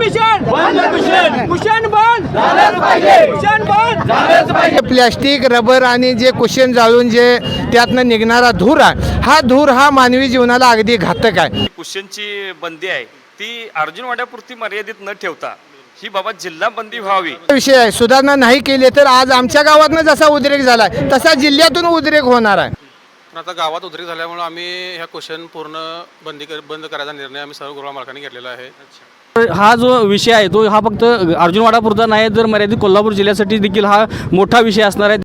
Mission! Cushion बंद! Cushion बंद! Plastic rubber आणि जे कुशन जाळून जे त्यातनं निघणारा धूर आहे हा धूर हा मानवी जीवनाला अगदी घातक आहे. कुशनची बंदी आहे. ती अर्जुनवाड्यापुरती मर्यादित न ठेवता ही बाबा जिल्हा बंदी व्हावी. विषय आहे. सुधारणा नाही केली तर आज आमच्या गावातनं जसा उद्रेक झाला तसा जिल्ह्यातून उद्रेक होणार आहे. पण आता गावात उद्रेक झाल्यामुळे आम्ही ह्या क्वेश्चन पूर्ण बंदी कर बंद करायचा निर्णय आम्ही सर्व गृह मालकांनी घेतलेला आहे. हा जो विषय आहे तो हा फक्त अर्जुनवाडापुरता नाही तर मर्यादित कोल्हापूर जिल्ह्यासाठी देखील हा मोठा विषय असणार आहे.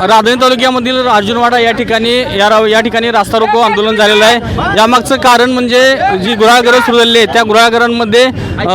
राधणी तालुक्यामधील अर्जुनवाडा या ठिकाणी या रा- या ठिकाणी रास्ता रोको आंदोलन झालेलं आहे. यामागचं कारण म्हणजे जी गुराळघरं सुरू झालेली आहे त्या गुराळघरांमध्ये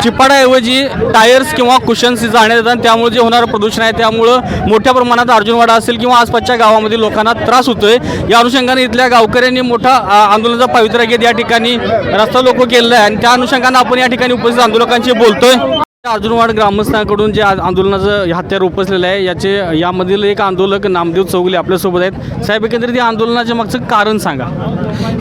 चिपाडाऐवजी टायर्स किंवा कुशन्स जाण्यात येतात. त्यामुळे जे होणारं प्रदूषण आहे त्यामुळं मोठ्या प्रमाणात अर्जुनवाडा असेल किंवा आसपासच्या गावामधील लोकांना त्रास होतोय. या अनुषंगाने इथल्या गावकऱ्यांनी मोठा आंदोलनाचा पवित्रा घेत या ठिकाणी रस्ता लोको केलेला आहे. आणि त्या अनुषंगाने आपण या ठिकाणी उपस्थित आंदोलकांशी बोलतोय. अर्जुनवाड ग्रामस्थांकडून जे आंदोलनाचं हत्यार उपसलेलं आहे याचे यामधील एक आंदोलक नामदेव चौगुले आपल्यासोबत आहेत. साहेब एकंदरीत या आंदोलनाच्या मागचं कारण सांगा.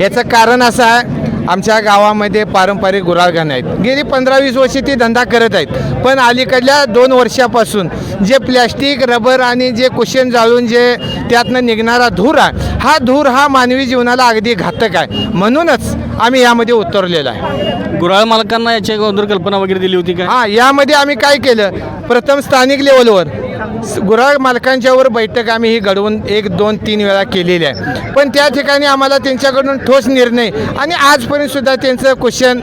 याचं कारण असं आहे आमच्या गावामध्ये पारंपरिक गुराळघाण आहेत गेली पंधरा वीस वर्षे ती धंदा करत आहेत. पण अलीकडल्या दोन वर्षापासून जे प्लॅस्टिक रबर आणि जे कुशन जाळून जे त्यातनं निघणारा धूर आहे हा धूर हा मानवी जीवनाला अगदी घातक आहे. म्हणूनच आम्ही यामध्ये उतरलेलो आहे. गुराळ मालकांना याच्या अगोदर कल्पना वगैरे दिली होती काय हां यामध्ये आम्ही काय केलं? प्रथम स्थानिक लेवलवर स- मालकांच्यावर बैठक आम्ही ही घडवून एक दोन तीन वेळा केलेली आहे. पण त्या ठिकाणी आम्हाला त्यांच्याकडून ठोस निर्णय आणि आजपर्यंत सुद्धा त्यांचं क्वेश्चन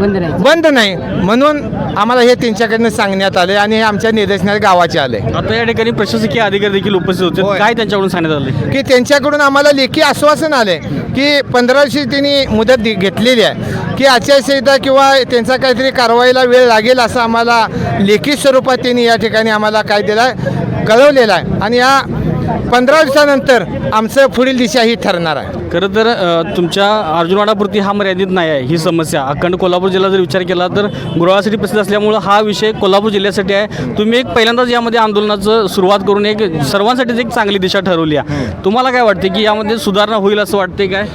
बंद नाही. म्हणून आम्हाला हे त्यांच्याकडनं सांगण्यात आले आणि हे आमच्या निदर्शनात गावाचे आले. आता या ठिकाणी प्रशासकीय अधिकारी देखील उपस्थित होते. होय. काय त्यांच्याकडून सांगण्यात आले? की त्यांच्याकडून आम्हाला लेखी आश्वासन आले की पंधरा वर्षी त्यांनी मुदत दि- घेतलेली आहे. की आचारसंहिता किंवा त्यांचा काहीतरी कारवाईला वेळ लागेल असं आम्हाला लेखी स्वरूपात त्यांनी या ठिकाणी आम्हाला काय दिलं आहे कळवलेलं आहे. आणि या पंधरा दिवसानंतर आमचं पुढील दिशा ही ठरणार आहे. खरं तर अ, तुमच्या अर्जुनवाडापुरती हा मर्यादित नाही आहे ही समस्या. अखंड कोल्हापूर जिल्हा जर विचार केला तर गुरुवासाठी प्रसिद्ध असल्यामुळं हा विषय कोल्हापूर जिल्ह्यासाठी आहे. तुम्ही एक पहिल्यांदाच यामध्ये आंदोलनाचं सुरुवात करून एक सर्वांसाठीच एक चांगली दिशा ठरवली आहे. तुम्हाला काय वाटते की यामध्ये सुधारणा होईल असं वाटते काय?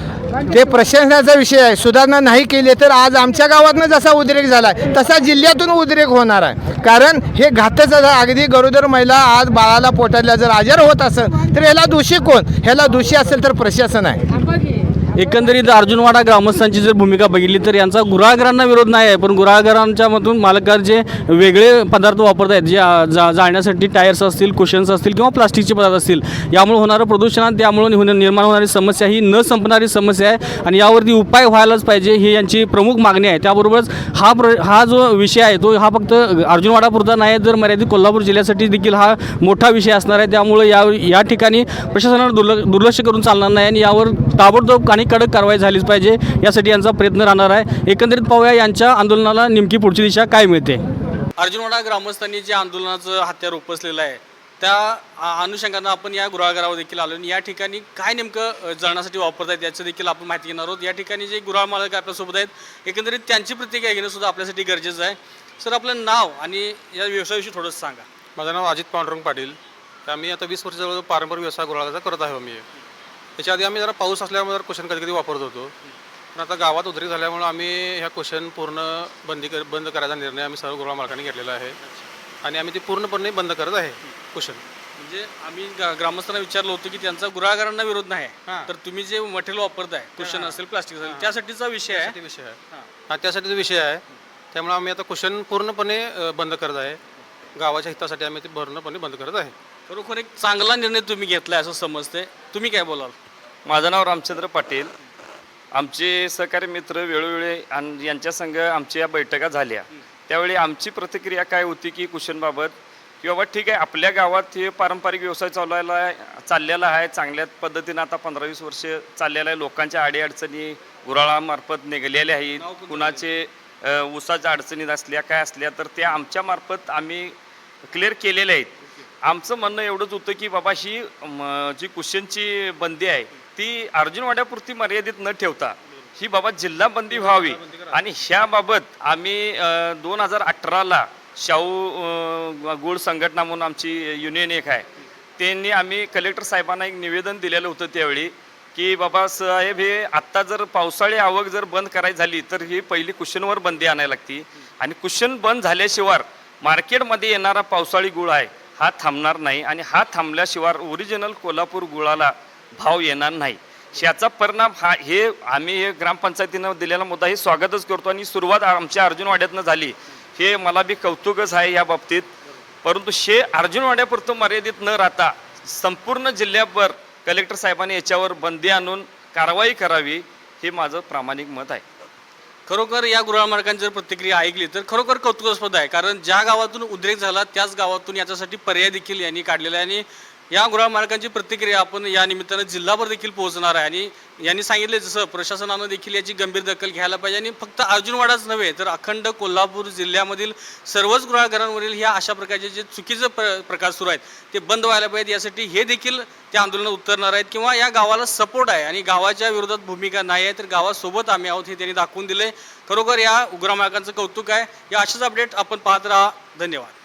ते प्रशासनाचा विषय आहे सुधारणा नाही केली तर आज आमच्या गावातनं जसा उद्रेक झाला तसा जिल्ह्यातून उद्रेक होणार आहे. कारण हे घातच अगदी गरोदर महिला आज बाळाला पोटातल्या जर आजार होत असेल तर ह्याला दोषी कोण? ह्याला दोषी असेल तर प्रशासन आहे. एकंदरीत अर्जुनवाडा ग्रामस्थांची जर भूमिका बघितली तर यांचा गुराळघरांना विरोध नाही आहे पण गुराळघरांच्या मधून मालकार जे वेगळे पदार्थ वापरत आहेत जे जा जाळण्यासाठी टायर्स असतील कुशन्स असतील किंवा प्लास्टिकचे पदार्थ असतील यामुळे होणारं प्रदूषणात त्यामुळे होणं निर्माण होणारी समस्या ही न संपणारी समस्या आहे आणि यावरती उपाय व्हायलाच पाहिजे ही यांची प्रमुख मागणी आहे. त्याबरोबरच हा प्र हा जो विषय आहे तो हा फक्त अर्जुनवाडापुरता नाही तर मर्यादित कोल्हापूर जिल्ह्यासाठी देखील हा मोठा विषय असणार आहे. त्यामुळे या या ठिकाणी प्रशासनावर दुर्ल दुर्लक्ष करून चालणार नाही आणि यावर ताबडतोब आणि कडक कारवाई झालीच पाहिजे. यासाठी यांचा प्रयत्न राहणार आहे. एकंदरीत पाहूया यांच्या आंदोलनाला नेमकी पुढची दिशा काय मिळते? अर्जुनवाडा ग्रामस्थांनी जे आंदोलनाचं हत्यार उपसलेलं आहे त्या अनुषंगानं आपण या गृहागारावर देखील आलो आणि या ठिकाणी काय नेमकं अ, जळणासाठी वापरतात याचं देखील आपण माहिती घेणार आहोत. या ठिकाणी जे गृह मालक आपल्यासोबत आहेत एकंदरीत त्यांची प्रतिक्रिया घेणं सुद्धा आपल्यासाठी गरजेचं आहे. सर आपलं नाव आणि या व्यवसायाविषयी थोडंसं सांगा. माझं नाव अजित पांडुरंग पाटील. तर आम्ही आता वीस वर्ष जवळ पारंपरिक व्यवसाय गुराळाचा करत आहे आम्ही. त्याच्या आधी आम्ही जरा पाऊस असल्यामुळे क्वेश्चन कधी कधी वापरत होतो. पण आता गावात उद्रेक झाल्यामुळे आम्ही ह्या क्वेश्चन पूर्ण बंदी कर बंद करायचा निर्णय आम्ही सर्व गृह मालकांनी घेतलेला आहे. आणि आम्ही ते पूर्णपणे बंद करत आहे क्वेश्चन म्हणजे आम्ही गा- ग्रामस्थांना विचारलं होतं की त्यांचा गुरागारांना विरोध नाही. हां. तर तुम्ही जे मटेरियल वापरताय क्वेश्चन असेल प्लास्टिक असेल त्यासाठीचा विषय आहे. त्यासाठी विषय आहे. हा. त्यासाठी तो विषय आहे. त्यामुळे आम्ही आता क्वेश्चन पूर्णपणे अ, बंद करत आहे. गावाच्या हितासाठी आम्ही ते पूर्णपणे बंद करत आहे. खरोखर एक चांगला निर्णय तुम्ही घेतलाय असं समजते तुम्ही काय बोलाल? माझं नाव रामचंद्र पाटील. आमचे सहकारी मित्र वेळोवेळी आणि यांच्या संघ आमच्या बैठका झाल्या. त्यावेळी आमची प्रतिक्रिया काय होती की कुशनबाबत? की बाबा ठीक आहे आपल्या गावात हे पारंपरिक व्यवसाय चालवायला आहे चाललेला आहे चांगल्या पद्धतीनं आता पंधरा वीस वर्ष चाललेला आहे. लोकांच्या अडीअडचणी गुराळामार्फत निघालेल्या आहेत. कुणाचे ऊसाच्या अडचणी असल्या काय असल्या तर त्या आमच्या मार्फत आम्ही क्लिअर केलेल्या आहेत. आमचं म्हणणं एवढंच होतं की बाबा ही जी कुशनची बंदी आहे ती अर्जुनवाड्यापुरती मर्यादित न ठेवता ही बाबा जिल्हा बंदी व्हावी. आणि ह्याबाबत आम्ही दोन हजार अठराला शाहू अ, गुळ संघटना म्हणून आमची युनियन एक आहे त्यांनी आम्ही कलेक्टर साहेबांना एक निवेदन दिलेलं होतं त्यावेळी की बाबा साहेब हे आत्ता जर पावसाळी आवक जर बंद करायची झाली तर ही पहिली कुशनवर बंदी आणायला लागती. आणि कुशन बंद झाल्याशिवाय मार्केटमध्ये येणारा पावसाळी गुळ आहे हा थांबणार नाही आणि हा थांबल्याशिवाय ओरिजिनल कोल्हापूर गुळाला भाव येणार नाही. याचा परिणाम हा हे आम्ही हे ग्रामपंचायतीनं दिलेला मुद्दा हे स्वागतच करतो आणि सुरुवात आमच्या अर्जुनवाड्यातनं झाली. हे मला बी कौतुकच आहे या बाबतीत. परंतु शे अर्जुनवाड्यापुरतं मर्यादित न राहता संपूर्ण जिल्ह्याभर कलेक्टर साहेबांनी याच्यावर बंदी आणून कारवाई करावी हे माझं प्रामाणिक मत आहे. खरोखर या गृहमार्गांची जर प्रतिक्रिया ऐकली तर खरोखर कौतुकास्पद आहे. कारण ज्या गावातून उद्रेक झाला त्याच गावातून याच्यासाठी पर्याय देखील यांनी काढलेला आहे आणि या गृहमार्गांची प्रतिक्रिया आपण या निमित्तानं जिल्हाभर देखील पोहोचणार आहे. आणि यांनी सांगितले जसं प्रशासनानं देखील याची गंभीर दखल घ्यायला पाहिजे. आणि फक्त अर्जुनवाडाच नव्हे तर अखंड कोल्हापूर जिल्ह्यामधील सर्वच गृहघरांवरील ह्या अशा प्रकारचे जे चुकीचे प्र प्रकार सुरू आहेत ते बंद व्हायला पाहिजेत. यासाठी हे देखील त्या आंदोलनात उतरणार आहेत किंवा या गावाला सपोर्ट आहे. आणि गावाच्या विरोधात भूमिका नाही आहे तर गावासोबत आम्ही आहोत हे त्यांनी दाखवून दिले खरोखर या उग्रमार्गांचं कौतुक आहे. या अशाच अपडेट आपण पाहत राहा. धन्यवाद.